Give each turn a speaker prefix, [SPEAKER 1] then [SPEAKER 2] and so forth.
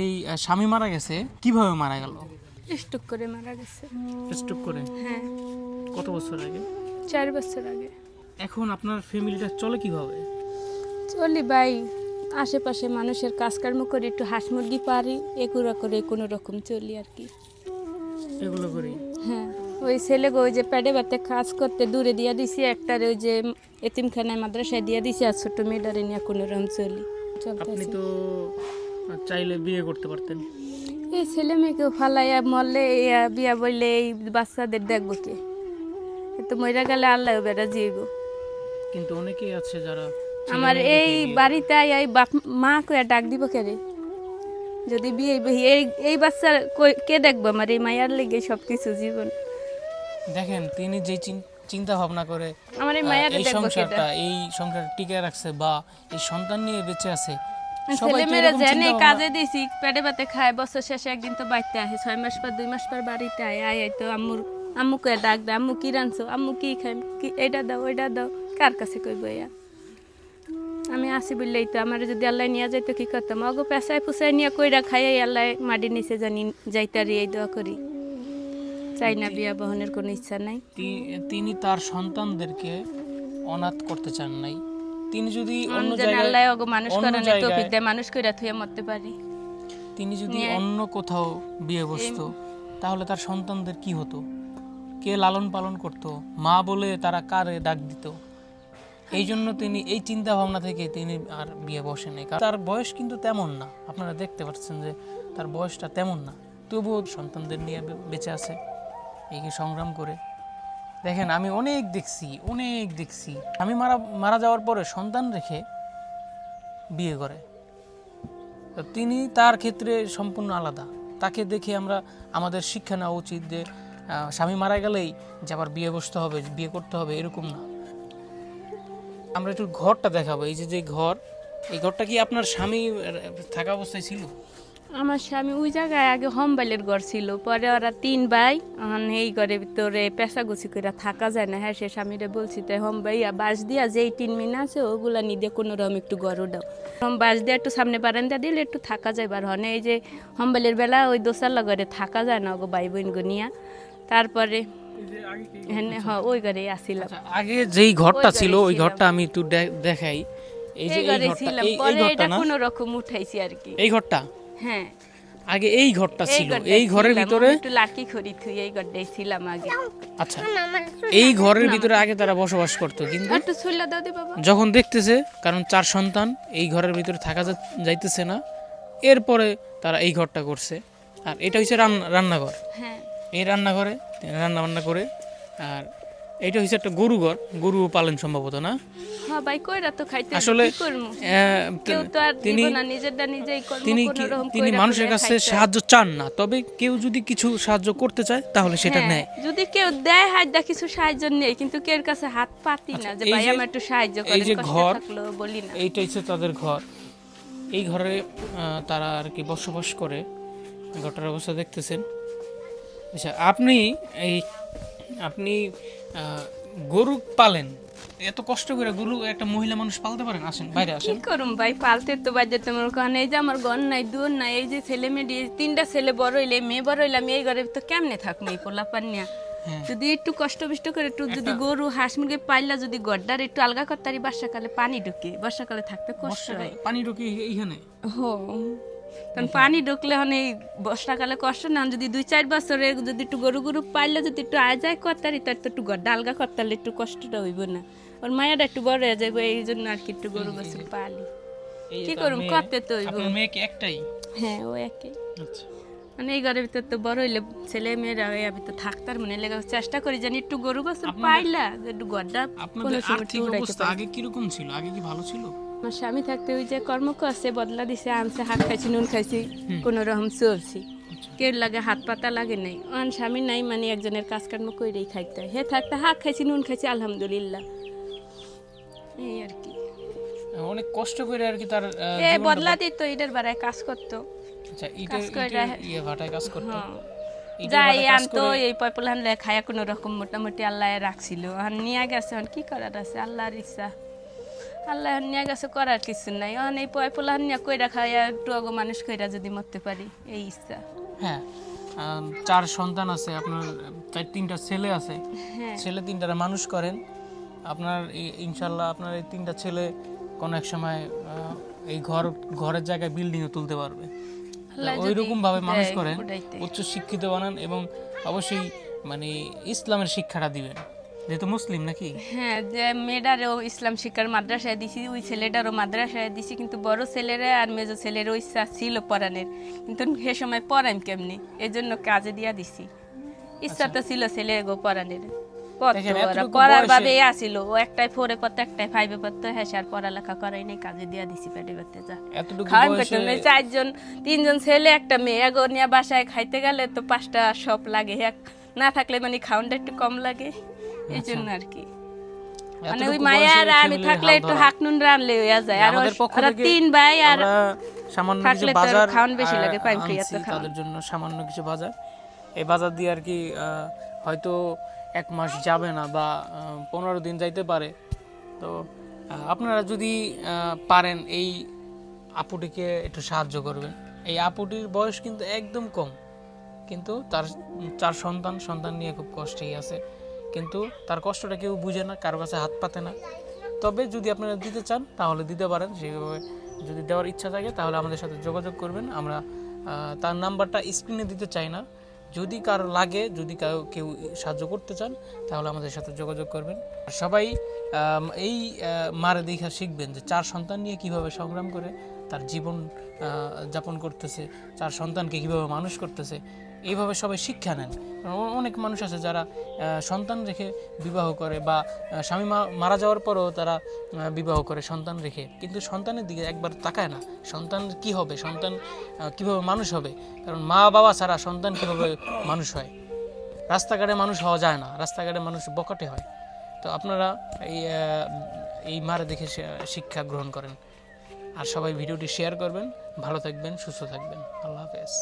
[SPEAKER 1] এই স্বামী মারা গেছে কীভাবে মারা গেল?
[SPEAKER 2] স্ট্রোক করে মারা গেছে।
[SPEAKER 1] স্ট্রোক করে?
[SPEAKER 2] হ্যাঁ।
[SPEAKER 1] কত বছর আগে?
[SPEAKER 2] চার বছর আগে।
[SPEAKER 1] এখন আপনার ফ্যামিলিটা চলে কীভাবে?
[SPEAKER 2] চলি ভাই আশেপাশে মানুষের কাজকর্ম করে একটু হাঁস মুরগি পারি এগুলো করে কোনো রকম চলি আর কি।
[SPEAKER 1] এগুলো করি?
[SPEAKER 2] হ্যাঁ ওই ছেলে গো ওই যে প্যাডে বাতে কাজ করতে দূরে দিয়ে দিছি একটার ওই যে এতিমখানায় মাদ্রাসায় দিয়ে দিছি আর ছোট মেয়েটারে নিয়ে কোনো রকম চলি
[SPEAKER 1] আপনি তো চাইলে বিয়ে করতে পারতেন?
[SPEAKER 2] এই ছেলে মেয়েকে ফালাইয়া মরলে বিয়া বললে এই বাচ্চাদের দেখব কে? তো মইরা গেলে আল্লাহ বেড়া জীব
[SPEAKER 1] কিন্তু অনেকেই আছে যারা
[SPEAKER 2] আমার এই বাড়িতে এই বাপ মা কইয়া ডাক দিব কে রে? যদি বিয়ে এই এই বাচ্চার কে দেখব আমার? এই মায়ার লেগে সব কিছু জীবন।
[SPEAKER 1] দেখেন তিনি যে চিন্তা ভাবনা করে
[SPEAKER 2] আমার এই মায়ার
[SPEAKER 1] এই সংসারটা এই সংসার টিকে রাখছে বা এই সন্তান নিয়ে বেঁচে আছে সবাই
[SPEAKER 2] ছেলে
[SPEAKER 1] তো
[SPEAKER 2] মেয়েরা
[SPEAKER 1] এরকম
[SPEAKER 2] জানে কাজে দিছি পেটে পাতে খায় বছর শেষে একদিন তো বাড়িতে আসে ছয় মাস পর দুই মাস পর বাড়িতে আয় আয় তো আম্মুর আম্মুকে ডাক দে আম্মু কি রানছো আম্মু কি খাই কি এটা দাও ওইটা দাও কার কাছে কইব ইয়া আমি আসি বললেই তো আমার যদি আল্লাহ নিয়ে যাইতো কি করতাম? অগো পেশায় পুষায় নিয়ে কইরা খাই আল্লাহ মাটির নিচে জানি যাইতারি এই দোয়া করি। চাই না বিয়া বহনের কোনো ইচ্ছা নাই।
[SPEAKER 1] তিনি তার সন্তানদেরকে অনাথ করতে চান নাই। তিনি যদি অন্য
[SPEAKER 2] আল্লাহ
[SPEAKER 1] জায়গায়
[SPEAKER 2] মানুষ তৌফিক দেয় মানুষ কইরা থুয়ে মরতে পারি।
[SPEAKER 1] তিনি যদি অন্য কোথাও বিয়ে বসতো তাহলে তার সন্তানদের কি হতো? কে লালন পালন করত? মা বলে তারা কারে ডাক দিত? এই জন্য তিনি এই চিন্তা ভাবনা থেকে তিনি আর বিয়ে বসেন কারণ তার বয়স কিন্তু তেমন না। আপনারা দেখতে পাচ্ছেন যে তার বয়সটা তেমন না। তবুও সন্তানদের নিয়ে বেঁচে আছে। এই সংগ্রাম করে দেখেন, আমি অনেক দেখছি অনেক দেখছি। আমি মারা মারা যাওয়ার পরে সন্তান রেখে বিয়ে করে। তো তিনি তার ক্ষেত্রে সম্পূর্ণ আলাদা। তাকে দেখে আমরা, আমাদের শিক্ষা নেওয়া উচিত যে স্বামী মারা গেলেই যে আবার বিয়ে বসতে হবে, বিয়ে করতে হবে, এরকম না। আমরা একটু ঘরটা দেখাবো। এই যে যে ঘর, এই ঘরটা কি আপনার স্বামী থাকা অবস্থায় ছিল?
[SPEAKER 2] আমার স্বামী ওই জায়গায় আগে হোমবাইলের ঘর ছিল। পরে ওরা তিন ভাই এই ঘরের ভিতরে পেশাগুছি করে থাকা যায় না। হ্যাঁ সে স্বামীরে বলছি তো তাই হোমবাই বাঁশ দিয়া যেই তিন মিন আছে ওগুলা নিয়ে দিয়ে কোনো রকম একটু ঘর দাও হোম বাঁশ দিয়ে একটু সামনে বারান্দা দিলে একটু থাকা যায়। বার হনে এই যে হোমবাইলের বেলা ওই দোসাল্লা ঘরে থাকা যায় না ওগো ভাই বোন গো নিয়া। তারপরে হ্যাঁ ওই ঘরে আসিলাম।
[SPEAKER 1] আচ্ছা, আগে যেই ঘরটা ছিল ওই ঘরটা আমি একটু দেখাই। এই যে
[SPEAKER 2] এই
[SPEAKER 1] ঘরটা এই ঘরটা না?
[SPEAKER 2] কোনো রকম উঠাইছি আর কি।
[SPEAKER 1] এই ঘরটা?
[SPEAKER 2] হ্যাঁ।
[SPEAKER 1] আগে এই ঘরটা ছিল এই ঘরের ভিতরে
[SPEAKER 2] একটু লাঠি খড়ি থুই এই ঘরটাই ছিলাম আগে।
[SPEAKER 1] আচ্ছা। এই ঘরের ভিতরে আগে তারা বসবাস করতো কিন্তু
[SPEAKER 2] একটু ছুইলা দাও দি বাবা।
[SPEAKER 1] যখন দেখতেছে কারণ চার সন্তান এই ঘরের ভিতরে থাকা যাইতেছে না এরপরে তারা এই ঘরটা করছে। আর এটা হচ্ছে রান্না রান্নাঘর।
[SPEAKER 2] হ্যাঁ।
[SPEAKER 1] এই রান্নাঘরে রান্না বান্না করে আর এটা হচ্ছে একটা গরু ঘর গরু পালন সম্ভবত না?
[SPEAKER 2] হ্যাঁ ভাই কইরা তো খাইতে
[SPEAKER 1] আসলে তিনি তিনি তিনি মানুষের কাছে সাহায্য চান না তবে কেউ যদি কিছু সাহায্য করতে চায় তাহলে সেটা
[SPEAKER 2] হ্যাঁ,
[SPEAKER 1] নেয়।
[SPEAKER 2] যদি কেউ দেয় হাত দা কিছু সাহায্য নেই কিন্তু কেউ কাছে হাত পাতি না যে
[SPEAKER 1] আচ্ছা,
[SPEAKER 2] ভাই আমার একটু সাহায্য
[SPEAKER 1] এই যে ঘর,
[SPEAKER 2] বলি না।
[SPEAKER 1] এইটা হচ্ছে তাদের ঘর। এই ঘরে তারা আর কি বসবাস করে ঘরটার অবস্থা দেখতেছেন। আচ্ছা আপনি এই আপনি গরু পালেন। এত কষ্ট করে গরু একটা মহিলা মানুষ পালতে পারেন? আসেন বাইরে আসেন।
[SPEAKER 2] কি করুম ভাই পালতে তো বাজে তোমার কারণ এই যে আমার ঘর নাই দূর নাই এই যে ছেলে মেয়ে দিয়ে তিনটা ছেলে বড় হইলে মেয়ে বড় হইলে আমি এই ঘরে তো কেমনে থাকব এই পোলা পান্নিয়া
[SPEAKER 1] হ্যাঁ।
[SPEAKER 2] যদি একটু কষ্ট বিষ্ট করে একটু যদি গরু হাঁস মুরগি পাইলা যদি গড্ডার একটু আলগা করতারি বর্ষাকালে পানি ঢুকে বর্ষাকালে থাকতে কষ্ট হয়।
[SPEAKER 1] পানি ঢুকে এইখানে?
[SPEAKER 2] হো। কারণ পানি ঢুকলে হন এই বর্ষাকালে কষ্ট না যদি দুই চার বছরে যদি একটু গরু গরু পাইলে যদি একটু আয় যায় করতারি তার তো একটু গড্ডা আলগা করতালে একটু কষ্টটা হইব না। ওর মায়াটা একটু বড় হয়ে যাবে এই জন্য আর কি একটু গরু বছর পালি। কি করুম করতে তো হইব।
[SPEAKER 1] একটাই?
[SPEAKER 2] হ্যাঁ ও একই।
[SPEAKER 1] আচ্ছা।
[SPEAKER 2] মানে এই ঘরের ভিতর তো বড় হইলে ছেলে মেয়েরা ওই ভিতর থাকতার মনে লেগে চেষ্টা করি জানি একটু গরু বছর পাইলা একটু গড্ডা কোনো
[SPEAKER 1] আপনাদের
[SPEAKER 2] সময়
[SPEAKER 1] আর্থিক অবস্থা আগে কীরকম ছিল? আগে কি ভালো ছিল?
[SPEAKER 2] আমার স্বামী থাকতে ওই যে কর্ম করছে বদলা দিছে আনছে হাত খাইছি নুন খাইছি কোনো রকম চলছি। কেউ লাগে হাত পাতা লাগে নাই। অন স্বামী নাই মানে একজনের কাজ কর্ম করেই খাইতে। হে থাকতে হাত খাইছি নুন খাইছি আলহামদুলিল্লাহ। এই আর কি।
[SPEAKER 1] অনেক কষ্ট করে আর কি তার
[SPEAKER 2] এ বদলা দিত এটার বাড়ায় কাজ করতো।
[SPEAKER 1] আচ্ছা
[SPEAKER 2] রাখে।
[SPEAKER 1] ইয়ে ভাটায় কাজ করতো?
[SPEAKER 2] হ্যাঁ। যাই আনতো এই পয়পলান লে খায়া কোনো রকম মোটামুটি আল্লাহ রাখছিল। আর নিয়ে গেছে কি করার আছে? আল্লাহর ইচ্ছা। আল্লাহ নিয়ে গেছে করার কিছু নাই। অন এই পয় পোলা নিয়ে কইরা খাই একটু অগ মানুষ কইরা যদি মরতে পারি এই ইচ্ছা।
[SPEAKER 1] হ্যাঁ চার সন্তান আছে আপনার চার তিনটা ছেলে আছে।
[SPEAKER 2] হ্যাঁ।
[SPEAKER 1] ছেলে তিনটারা মানুষ করেন। আপনার ইনশাল্লাহ আপনার এই তিনটা ছেলে কোনো এক সময় এই ঘর ঘরের জায়গায় বিল্ডিংও তুলতে পারবে। ওই রকম ভাবে মানুষ করেন উচ্চ শিক্ষিত বানান এবং অবশ্যই মানে ইসলামের শিক্ষাটা দিবেন। যেহেতু মুসলিম নাকি?
[SPEAKER 2] হ্যাঁ যে মেয়েটারও ইসলাম শিক্ষার মাদ্রাসায় দিছি ওই ছেলেটারও মাদ্রাসায় দিছি কিন্তু বড় ছেলেরা আর মেজো ছেলেরও ইচ্ছা ছিল পড়ানোর। কিন্তু সে সময় পড়াইম কেমনি? এই জন্য কাজে দিয়া দিছি। ইচ্ছা তো ছিল ছেলে গো পড়ানোর। ভাবে আসিল ও একটাই ফোরে পড়তো একটাই ফাইভে পড়তো। হ্যাঁ আর পড়ালেখা করাই নাই কাজে দিয়া দিছি পেটে যা। খাওয়ান চারজন তিনজন ছেলে একটা মেয়ে। এগো নিয়ে বাসায় খাইতে গেলে তো পাঁচটা সব লাগে। না থাকলে মানে খাওয়ানটা একটু কম লাগে। এই জন্য আর কি মানে ওই মায়া আর আমি থাকলে একটু রানলে হয়ে যায়। আর ওর- তিন ভাই আর
[SPEAKER 1] সামান্য কিছু বাজার
[SPEAKER 2] খাওয়ান বেশি লাগে, ফ্রি
[SPEAKER 1] আনছি তাদের জন্য সামান্য কিছু বাজার। এই বাজার দিয়ে আর কি হয়তো এক মাস যাবে না বা পনেরো দিন যাইতে পারে। তো আপনারা যদি পারেন এই আপুটিকে একটু সাহায্য করবেন। এই আপুটির বয়স কিন্তু একদম কম। কিন্তু তার চার সন্তান সন্তান নিয়ে খুব কষ্টেই আছে। কিন্তু তার কষ্টটা কেউ বুঝে না, কারও কাছে হাত পাতে না। তবে যদি আপনারা দিতে চান, তাহলে দিতে পারেন। সেইভাবে যদি দেওয়ার ইচ্ছা থাকে, তাহলে আমাদের সাথে যোগাযোগ করবেন। আমরা তার নাম্বারটা স্ক্রিনে দিতে চাই না। যদি কারও লাগে, যদি কারও, কেউ সাহায্য করতে চান, তাহলে আমাদের সাথে যোগাযোগ করবেন। সবাই এই মারে দেখা শিখবেন যে চার সন্তান নিয়ে কীভাবে সংগ্রাম করে, তার জীবন যাপন করতেছে, চার সন্তানকে কীভাবে মানুষ করতেছে। এইভাবে সবাই শিক্ষা নেন। অনেক মানুষ আছে যারা সন্তান রেখে বিবাহ করে বা স্বামী মারা যাওয়ার পরেও তারা বিবাহ করে সন্তান রেখে। কিন্তু সন্তানের দিকে একবার তাকায় না। সন্তান কি হবে? সন্তান কীভাবে মানুষ হবে? কারণ মা বাবা ছাড়া সন্তান কীভাবে মানুষ হয়? রাস্তাঘাটে মানুষ হওয়া যায় না। রাস্তাঘাটে মানুষ বকটে হয়। তো আপনারা এই এই মারে দেখে শিক্ষা গ্রহণ করেন। আর সবাই ভিডিওটি শেয়ার করবেন। ভালো থাকবেন, সুস্থ থাকবেন। আল্লাহ হাফেজ।